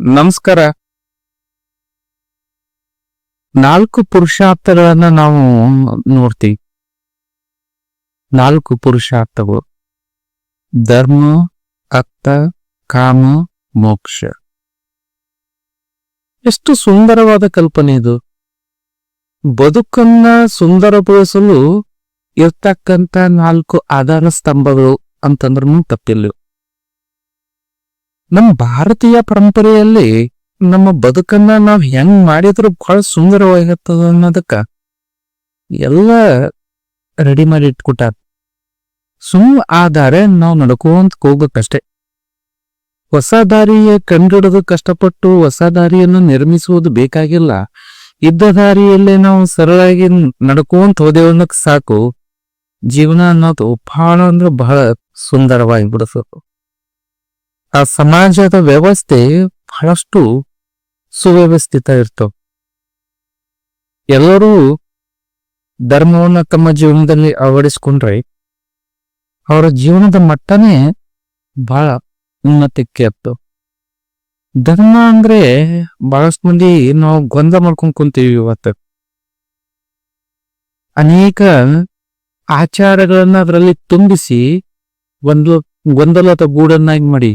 ನಮಸ್ಕಾರ. ನಾಲ್ಕು ಪುರುಷಾರ್ಥಗಳನ್ನ ನಾವು ನೋಡ್ತೀವಿ. ನಾಲ್ಕು ಪುರುಷಾರ್ಥಗಳು. ಧರ್ಮ, ಅರ್ಥ, ಕಾಮ, ಮೋಕ್ಷ. ಎಷ್ಟು ಸುಂದರವಾದ ಕಲ್ಪನೆ ಇದು. ಬದುಕನ್ನ ಸುಂದರಗೊಳಿಸಲು ಇರ್ತಕ್ಕಂತ ನಾಲ್ಕು ಆಧಾರ ಸ್ತಂಭಗಳು ಅಂತಂದ್ರೂ ತಪ್ಪಿಲ್ಲ. ನಮ್ಮ ಭಾರತೀಯ ಪರಂಪರೆಯಲ್ಲಿ ನಮ್ಮ ಬದುಕನ್ನ ನಾವ್ ಹೆಂಗ್ ಮಾಡಿದ್ರು ಬಹಳ ಸುಂದರವಾಗಿರ್ತದ ಅನ್ನೋದಕ್ಕ ಎಲ್ಲ ರೆಡಿ ಮಾಡಿ ಇಟ್ಕೊಟ್ಟಾರ ಸುಮ್ ಆ ದಾರೆ ನಾವು ನಡ್ಕೋಂತ ಹೋಗ್ಬೇಕಷ್ಟೆ. ಹೊಸ ದಾರಿಯ ಕಂಡಿಡಿದು ಕಷ್ಟಪಟ್ಟು ಹೊಸ ದಾರಿಯನ್ನು ನಿರ್ಮಿಸುವುದು ಬೇಕಾಗಿಲ್ಲ. ಇದ್ದ ದಾರಿಯಲ್ಲೇ ನಾವು ಸರಳಾಗಿ ನಡ್ಕೋಂತ ಹೋದೆವು ಅನ್ನೋಕ್ ಸಾಕು. ಜೀವನ ಅನ್ನೋದು ಬಹಳ ಅಂದ್ರೆ ಬಹಳ ಸುಂದರವಾಗಿ ಬಿಡಿಸೋದು ಆ ಸಮಾಜದ ವ್ಯವಸ್ಥೆ ಬಹಳಷ್ಟು ಸುವ್ಯವಸ್ಥಿತ ಇರ್ತವೆ. ಎಲ್ಲರೂ ಧರ್ಮವನ್ನು ತಮ್ಮ ಜೀವನದಲ್ಲಿ ಅಳವಡಿಸ್ಕೊಂಡ್ರೆ ಅವರ ಜೀವನದ ಮಟ್ಟನೇ ಬಹಳ ಉನ್ನತಕ್ಕೆ ಇತ್ತು ಧರ್ಮ ಅಂದ್ರೆ ಬಹಳಷ್ಟು ಮಂದಿ ನಾವು ಗೊಂದಲ ಮಾಡ್ಕೊಂಡ್ ಕುಂತೀವಿ ಇವತ್ತು. ಅನೇಕ ಆಚಾರಗಳನ್ನ ಅದರಲ್ಲಿ ತುಂಬಿಸಿ ಒಂದು ಗೊಂದಲದ ಗೂಡನ್ನಾಗಿ ಮಾಡಿ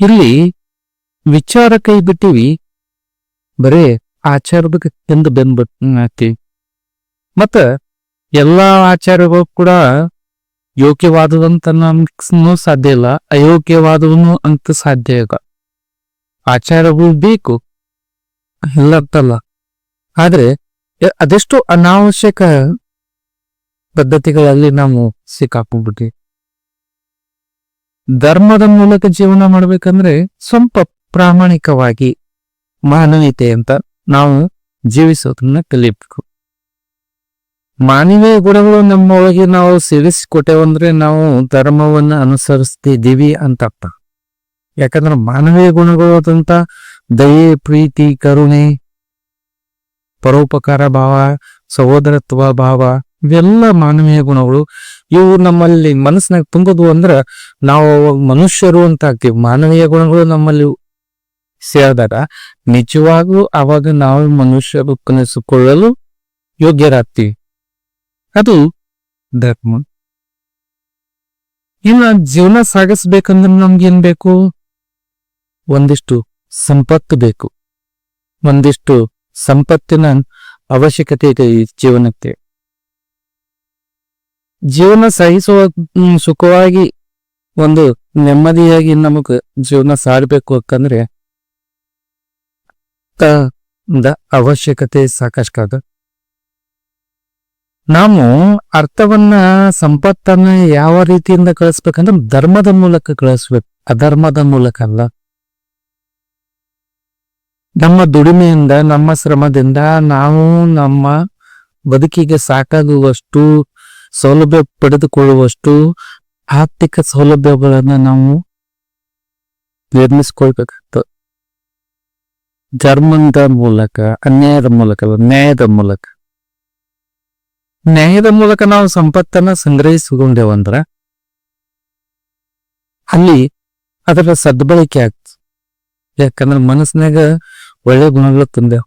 ಇಲ್ಲಿ ವಿಚಾರ ಕೈ ಬಿಟ್ಟಿವಿ. ಬರೇ ಆಚಾರದ ಎಂದು ಹಾಕಿ ಮತ್ತ ಎಲ್ಲಾ ಆಚಾರಗಳು ಕೂಡ ಯೋಗ್ಯವಾದದಂತ ನಮ್ಗೂ ಸಾಧ್ಯ ಇಲ್ಲ. ಅಯೋಗ್ಯವಾದವನು ಅಂತ ಸಾಧ್ಯ ಇಲ್ಲ. ಆಚಾರಗಳು ಬೇಕು. ಇಲ್ಲ ಅಂತಲ್ಲ ಆದ್ರೆ ಅದೆಷ್ಟು ಅನಾವಶ್ಯಕ ಪದ್ಧತಿಗಳಲ್ಲಿ ನಾವು ಸಿಕ್ಕಾಕೊಂಡ್ಬಿಟ್ವಿ. ಧರ್ಮದ ಮೂಲಕ ಜೀವನ ಮಾಡ್ಬೇಕಂದ್ರೆ ಸ್ವಲ್ಪ ಪ್ರಾಮಾಣಿಕವಾಗಿ ಮಾನವೀಯತೆ ಅಂತ ನಾವು ಜೀವಿಸೋದನ್ನ ಕಲಿಬೇಕು. ಮಾನವೀಯ ಗುಣಗಳು ನಮ್ಮ ಒಳಗೆ ನಾವು ಸೇರಿಸಿಕೊಟ್ಟೇವಂದ್ರೆ ನಾವು ಧರ್ಮವನ್ನ ಅನುಸರಿಸ್ತಿದ್ದೀವಿ ಅಂತ ಅರ್ಥ ಯಾಕಂದ್ರೆ ಮಾನವೀಯ ಗುಣಗಳು ಅದಂತ ದಯೆ, ಪ್ರೀತಿ, ಕರುಣೆ, ಪರೋಪಕಾರ ಭಾವ, ಸಹೋದರತ್ವ ಭಾವ ಇವೆಲ್ಲ ಮಾನವೀಯ ಗುಣಗಳು. ಇವು ನಮ್ಮಲ್ಲಿ ಮನಸ್ಸಿನಾಗ ತುಂಬುದು ಅಂದ್ರ ನಾವು ಮನುಷ್ಯರು ಅಂತ ಆಗ್ತೀವಿ. ಮಾನವೀಯ ಗುಣಗಳು ನಮ್ಮಲ್ಲಿ ಸೇರಿದಾಗ ನಿಜವಾಗ್ಲೂ ಅವಾಗ ನಾವು ಮನುಷ್ಯರು ಕನಸಿಕೊಳ್ಳಲು ಯೋಗ್ಯರಾಗ್ತೀವಿ. ಅದು ಧರ್ಮ. ಇನ್ನ ಜೀವನ ಸಾಗಿಸ್ಬೇಕಂದ್ರೆ ನಮ್ಗೇನ್ ಬೇಕು? ಒಂದಿಷ್ಟು ಸಂಪತ್ತು ಬೇಕು. ಒಂದಿಷ್ಟು ಸಂಪತ್ತಿನ ಅವಶ್ಯಕತೆ ಇದೆ ಈ ಜೀವನಕ್ಕೆ. ಜೀವನ ಸಹಿಸುವ ಸುಖವಾಗಿ ಒಂದು ನೆಮ್ಮದಿಯಾಗಿ ನಮಗೆ ಜೀವನ ಸಾರಬೇಕು ದ ಅವಶ್ಯಕತೆ ಸಾಕಷ್ಟಾದ ನಾವು ಅರ್ಥವನ್ನ, ಸಂಪತ್ತನ್ನ ಯಾವ ರೀತಿಯಿಂದ ಕಳಿಸ್ಬೇಕಂದ್ರೆ ಧರ್ಮದ ಮೂಲಕ ಕಳಿಸ್ಬೇಕು. ಅಧರ್ಮದ ಮೂಲಕ ಅಲ್ಲ. ನಮ್ಮ ದುಡಿಮೆಯಿಂದ, ನಮ್ಮ ಶ್ರಮದಿಂದ ನಾವು ನಮ್ಮ ಬದುಕಿಗೆ ಸಾಕಾಗುವಷ್ಟು ಸೌಲಭ್ಯ ಪಡೆದುಕೊಳ್ಳುವಷ್ಟು ಆರ್ಥಿಕ ಸೌಲಭ್ಯಗಳನ್ನ ನಾವು ನಿರ್ಮಿಸಿಕೊಳ್ಬೇಕಾಗ್ತದೆ. ಧರ್ಮದ ಮೂಲಕ, ಅನ್ಯಾಯದ ಮೂಲಕ, ನ್ಯಾಯದ ಮೂಲಕ. ನ್ಯಾಯದ ಮೂಲಕ ನಾವು ಸಂಪತ್ತನ್ನ ಸಂಗ್ರಹಿಸಿಕೊಂಡೇವಂದ್ರ ಅಲ್ಲಿ ಅದರ ಸದ್ಬಳಕೆ ಆಗ್ತದೆ. ಯಾಕಂದ್ರೆ ಮನಸ್ಸಿನಾಗ ಒಳ್ಳೆ ಗುಣಗಳು ತುಂಬ್ಯಾವ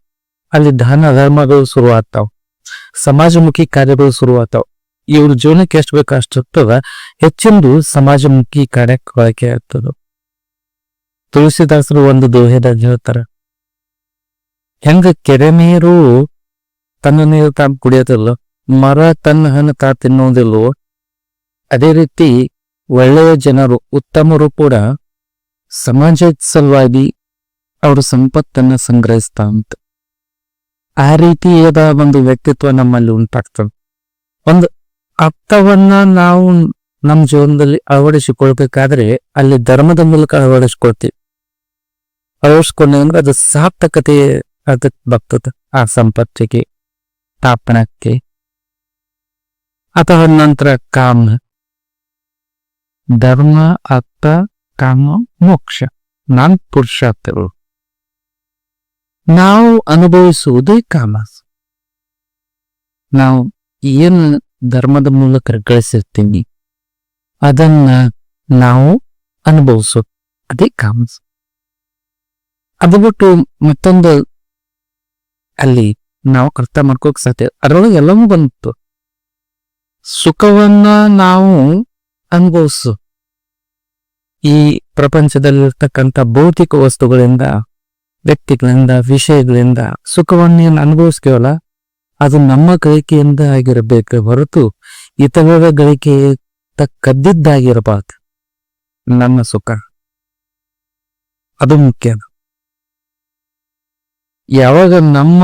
ಅಲ್ಲಿ ದಾನ ಧರ್ಮಗಳು ಶುರು ಆಗ್ತಾವ ಸಮಾಜಮುಖಿ ಕಾರ್ಯಗಳು ಶುರು ಆಗ್ತಾವ ಇವ್ರ ಜೀವನಕ್ಕೆ ಎಷ್ಟು ಬೇಕು ಹೋಗ್ತದ ಹೆಚ್ಚಿಂದು ಸಮಾಜಮುಖಿ ಕಾರ್ಯಕ್ಕೆ ಬಳಕೆ ಆಗ್ತದ ತುಳಸಿದಾಸರು ಒಂದು ದೋಹೆದಾಗ ಹೇಳ್ತಾರ. ಹೆಂಗ ಕೆರೆ ನೀರು ತನ್ನ ನೀರು ತಾನು ಕುಡಿಯೋದಿಲ್ಲ, ಮರ ತನ್ನ ಹಣ್ಣು ತಾ ತಿನ್ನೋದಿಲ್ಲೋ. ಅದೇ ರೀತಿ ಒಳ್ಳೆಯ ಜನರು ಉತ್ತಮರು ಕೂಡ ಸಮಾಜದ ಸಲುವಾಗಿ ಅವರು ಸಂಪತ್ತನ್ನ ಸಂಗ್ರಹಿಸ್ತಾ ಅಂತ ಆ ರೀತಿಯಾದ ಒಂದು ವ್ಯಕ್ತಿತ್ವ ನಮ್ಮಲ್ಲಿ ಉಂಟಾಗ್ತದೆ. ಒಂದು ಅರ್ಥವನ್ನ ನಾವು ನಮ್ಮ ಜೀವನದಲ್ಲಿ ಅಳವಡಿಸಿಕೊಳ್ಬೇಕಾದ್ರೆ ಅಲ್ಲಿ ಧರ್ಮದ ಮೂಲಕ ಅಳವಡಿಸ್ಕೊಳ್ತೀವಿ. ಅಳವಡಿಸ್ಕೊಂಡೆ ಅಂದ್ರೆ ಅದು ಸಾರ್ಥಕತೆ ಅದಕ್ಕೆ ಬರ್ತದೆ. ಆ ಸಂಪತ್ತಿಗೆ, ತಾಪನಕ್ಕೆ, ಅಥವಾ ನಂತರ ಕಾಮ. ಧರ್ಮ, ಅರ್ಥ, ಕಾಮ, ಮೋಕ್ಷ. ನಾನ್ ಪುರುಷಾರ್ಥಗಳು ನಾವು ಅನುಭವಿಸುವುದೇ ಕಾಮ. ನಾವು ಏನು ಧರ್ಮದ ಮೂಲಕ ಗಳಿಸಿರ್ತೀನಿ ಅದನ್ನ ನಾವು ಅನುಭವಿಸೋ. ಅದೇ ಕಾಮಸ್. ಅದು ಬಿಟ್ಟು ಮತ್ತೊಂದು ಅಲ್ಲಿ ನಾವು ಅರ್ಥ ಮಾಡ್ಕೋಕ್ ಸಾಧ್ಯ ಅದರೊಳಗೆ ಎಲ್ಲವೂ ಬಂತು. ಸುಖವನ್ನ ನಾವು ಅನುಭವಿಸು. ಈ ಪ್ರಪಂಚದಲ್ಲಿರ್ತಕ್ಕಂಥ ಭೌತಿಕ ವಸ್ತುಗಳಿಂದ, ವ್ಯಕ್ತಿಗಳಿಂದ, ವಿಷಯಗಳಿಂದ ಸುಖವನ್ನೇನು ಅನುಭವಿಸ್ತೀವಲ್ಲ ಅದು ನಮ್ಮ ಗಳಿಕೆಯಿಂದ ಆಗಿರಬೇಕು ಹೊರತು ಇತರರ ಗಳಿಕೆ ತಕ್ಕದ್ದಿದ್ದಾಗಿರಬಾರ್ದು ನಮ್ಮ ಸುಖ. ಅದು ಮುಖ್ಯ. ಯಾವಾಗ ನಮ್ಮ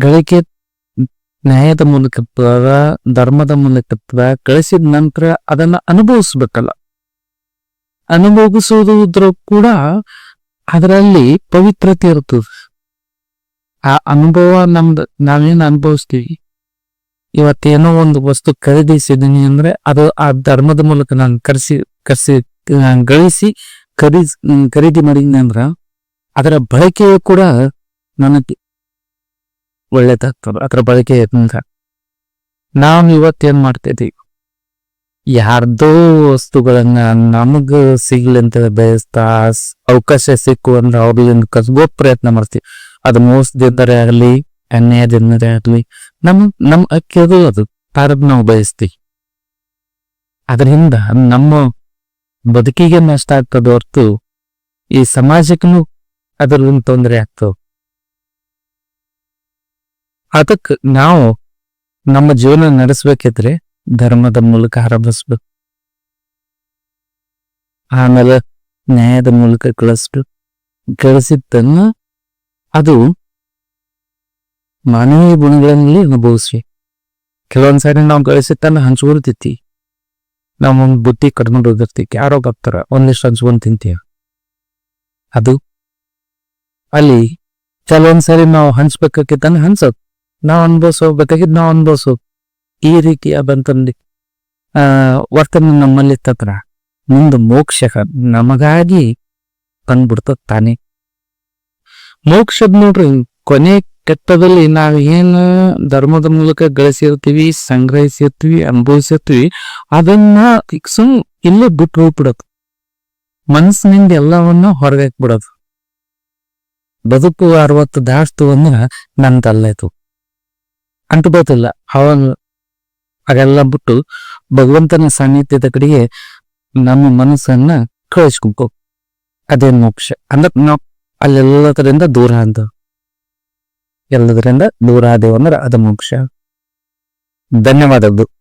ಗಳಿಕೆ ನ್ಯಾಯದ ಮೂಲಕ ಧರ್ಮದ ಮೂಲಕ ಕಳಿಸಿದ ನಂತರ ಅದನ್ನ ಅನುಭವಿಸ್ಬೇಕಲ್ಲ. ಅನುಭವಿಸುವುದ್ರ ಕೂಡ ಅದರಲ್ಲಿ ಪವಿತ್ರತೆ ಇರ್ತದೆ. ಆ ಅನುಭವ ನಮ್ದು ನಾವೇನು ಅನುಭವಿಸ್ತೀವಿ. ಇವತ್ತೇನೋ ಒಂದು ವಸ್ತು ಖರೀದಿಸಿದೀನಿ ಅಂದ್ರೆ ಅದು ಆ ಧರ್ಮದ ಮೂಲಕ ನಾನು ಕರೆಸಿ ಕರೆಸಿ ಗಳಿಸಿ ಖರೀದ್ ಖರೀದಿ ಮಾಡಿದ್ನಿ ಅಂದ್ರ ಅದರ ಬಳಕೆಯು ಕೂಡ ನನಗೆ ಒಳ್ಳೇದಾಗ್ತದೆ. ಅದರ ಬಳಕೆ ನಾವು ಇವತ್ತೇನ್ ಮಾಡ್ತಿದ್ದೀವಿ ಯಾರ್ದೋ ವಸ್ತುಗಳನ್ನ ನಮಗ ಸಿಗ್ಲಿ ಅಂತ ಬಯಸ್ತಾ, ಅವಕಾಶ ಸಿಕ್ಕು ಅಂದ್ರೆ ಅವ್ರಿಗೆ ಕಸ್ಬೋ ಪ್ರಯತ್ನ ಮಾಡ್ತೀವಿ. ಅದು ಮೋಸದಿದ್ದರೆ ಆಗಲಿ ಅನ್ಯಾಯದಿಂದರೆ ಆಗಲಿ ನಮ್ ನಮ್ ಅಕ್ಕಿಯದು ಅದು ತಾರದ್ ನಾವು ಬಯಸ್ತೀವಿ. ಅದರಿಂದ ನಮ್ಮ ಬದುಕಿಗೆ ನಷ್ಟ ಆಗ್ತದ ಹೊರತು ಈ ಸಮಾಜಕ್ಕೂ ಅದರಿಂದ ತೊಂದರೆ ಆಗ್ತದ. ಅದಕ್ಕೆ ನಾವು ನಮ್ಮ ಜೀವನ ನಡೆಸ್ಬೇಕಿದ್ರೆ ಧರ್ಮದ ಮೂಲಕ ಆರಂಭಿಸ್ಬೇಕು ಆಮೇಲೆ ನ್ಯಾಯದ ಮೂಲಕ ಕಳಿಸ್ಬೇಕು. ಕಳಿಸಿದ್ದನ್ನ ಅದು ಮಾನವೀಯ ಗುಣಗಳಲ್ಲಿ ಅನುಭವಿಸಿ ಕೆಲವೊಂದ್ಸಾರಿ ನಾವು ಗಳಿಸಿದ್ದನ್ನ ಹಂಚ್ಕೊಳ್ತೈತಿ ನಾವು ಒಂದು ಬುದ್ಧಿ ಕಟ್ಕೊಂಡು ಹೋಗಿರ್ತೀವಿ. ಯಾರೋ ಬರ್ತಾರ ಒಂದಿಷ್ಟು ಹಂಚ್ಕೊಂಡು ತಿಂತೀಯ. ಅದು ಅಲ್ಲಿ ಕೆಲವೊಂದ್ಸರಿ ನಾವು ಹಂಚ್ಬೇಕಾಗಿದ್ದನ್ನ ಹಂಚೋದು. ನಾವು ಅನ್ಭವಿಸೋಬೇಕಾಗಿದ್ದು ನಾವು ಅನ್ಭವಿಸೋದು ಈ ರೀತಿಯಾದಂತಂದು ಆ, ವರ್ತನೆ ನಮ್ಮಲ್ಲಿ ತತ್ರ ಮುಂದೆ ಮೋಕ್ಷ ನಮಗಾಗಿ ಬಂದ್ಬಿಡ್ತದ ತಾನೇ. ಮೋಕ್ಷದ್ ನೋಡ್ರಿ, ಕೊನೆ ಕೆಟ್ಟದಲ್ಲಿ ನಾವ್ ಏನ್ ಧರ್ಮದ ಮೂಲಕ ಗಳಿಸಿರ್ತೀವಿ, ಸಂಗ್ರಹಿಸಿರ್ತೀವಿ, ಅನುಭವಿಸಿರ್ತೀವಿ, ಅದನ್ನ ಸುಮ್ ಇಲ್ಲೇ ಬಿಟ್ಟು ಹೋಗ್ಬಿಡೋದು. ಮನಸ್ಸಿನಿಂದ ಎಲ್ಲವನ್ನ ಹೊರಗೆ ಬಿಡೋದು. ಬದುಕು ಅರವತ್ತು ದಾಸ್ತು ಅಂದ್ರ ಅಂತ ಅಂಟ್ಬೋದಿಲ್ಲ ಅವ ಅದೆಲ್ಲ ಬಿಟ್ಟು ಭಗವಂತನ ಸಾನ್ನಿಧ್ಯದ ಕಡೆಗೆ ನಮ್ಮ ಮನಸ್ಸನ್ನ ಕಳಿಸ್ಕೊಬೇಕು. ಅದೇ ಮೋಕ್ಷ. ಅಂದ್ರೆ ನಾವು ಅಲ್ಲೆಲ್ಲದರಿಂದ ದೂರ ಅಂತ. ಎಲ್ಲದರಿಂದ ದೂರ ಆದೇವು ಅಂದ್ರೆ ಅದು ಮೋಕ್ಷ ಧನ್ಯವಾದಗಳು.